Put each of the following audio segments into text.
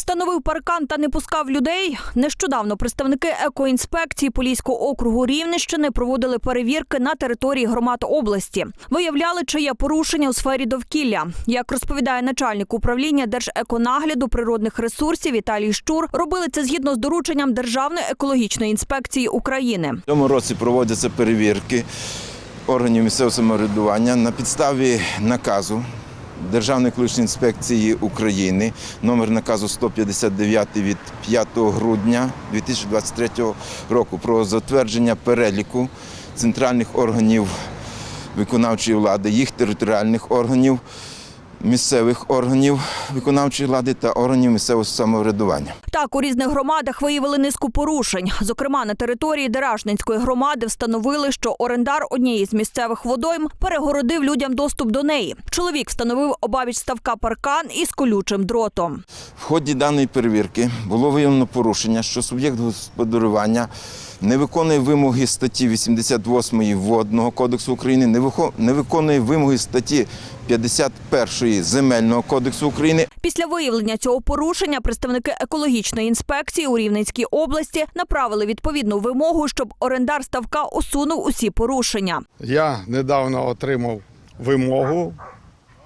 Встановив паркан та не пускав людей. Нещодавно представники екоінспекції Поліського округу Рівненщини проводили перевірки на території громад області. Виявляли, чи є порушення у сфері довкілля. Як розповідає начальник управління Держеконагляду природних ресурсів Віталій Щур, робили це згідно з дорученням Державної екологічної інспекції України. В цьому році проводяться перевірки органів місцевого самоврядування на підставі наказу Державної екологічної інспекції України, номер наказу 159 від 5 грудня 2023 року про затвердження переліку центральних органів виконавчої влади, їх територіальних органів, місцевих органів виконавчої влади та органів місцевого самоврядування. Так, у різних громадах виявили низку порушень. Зокрема, на території Деражненської громади встановили, що орендар однієї з місцевих водойм перегородив людям доступ до неї. Чоловік встановив обабіч ставка паркан із колючим дротом. В ході даної перевірки було виявлено порушення, що суб'єкт господарювання не виконує вимоги статті 88 Водного кодексу України, не виконує вимоги статті 51 Земельного кодексу України, Після виявлення цього порушення представники екологічної інспекції у Рівненській області направили відповідну вимогу, щоб орендар ставка усунув усі порушення. Я недавно отримав вимогу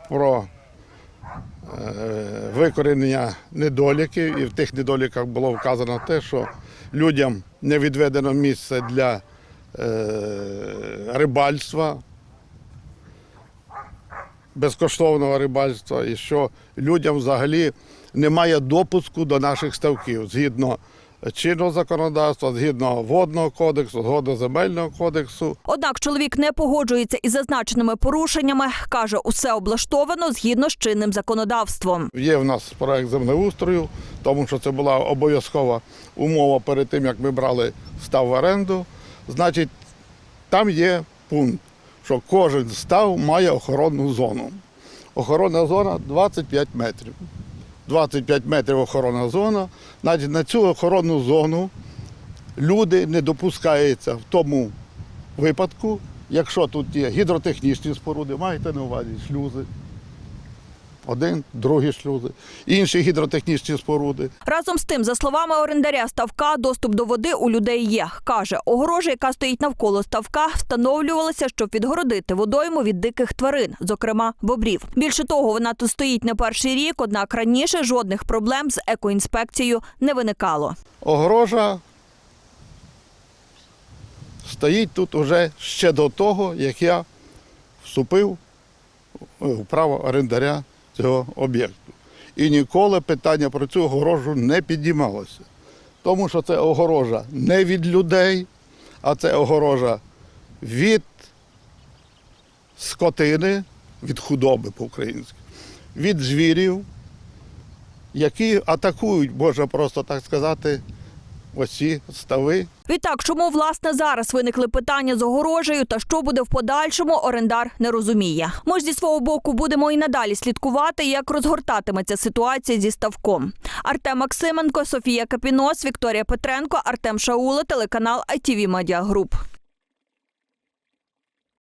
про е, викорінення недоліків, і в тих недоліках було вказано те, що людям не відведено місце для е, рибальства, безкоштовного рибальства, і що людям взагалі немає допуску до наших ставків згідно чинного законодавства, згідно водного кодексу, згідно земельного кодексу. Однак чоловік не погоджується із зазначеними порушеннями. каже, усе облаштовано згідно з чинним законодавством. Є в нас проект землеустрою, тому що це була обов'язкова умова перед тим, як ми брали став в оренду. Значить, там є пункт, що кожен став має охоронну зону. Охоронна зона 25 метрів. 25 метрів охоронна зона. Значить, на цю охоронну зону люди не допускаються в тому випадку, якщо тут є гідротехнічні споруди, маєте на увазі шлюзи. Один, другі шлюзи, інші гідротехнічні споруди. Разом з тим, за словами орендаря ставка, доступ до води у людей є. Каже, огорожа, яка стоїть навколо ставка, встановлювалася, щоб відгородити водойму від диких тварин, зокрема бобрів. Більше того, вона тут стоїть не перший рік, однак раніше жодних проблем з екоінспекцією не виникало. Огорожа стоїть тут уже ще до того, як я вступив у право орендаря цього об'єкту. І ніколи питання про цю огорожу не піднімалося. Тому що це огорожа не від людей, а це огорожа від скотини, від худоби по-українськи, від звірів, які атакують, можна просто так сказати, оці стави Відтак, чому власне зараз виникли питання з огорожею та що буде в подальшому, орендар не розуміє. Ми ж зі свого боку будемо і надалі слідкувати, як розгортатиметься ситуація зі ставком. Артем Максименко, Софія Капінос, Вікторія Петренко, Артем Шаула, телеканал ITV Media Group.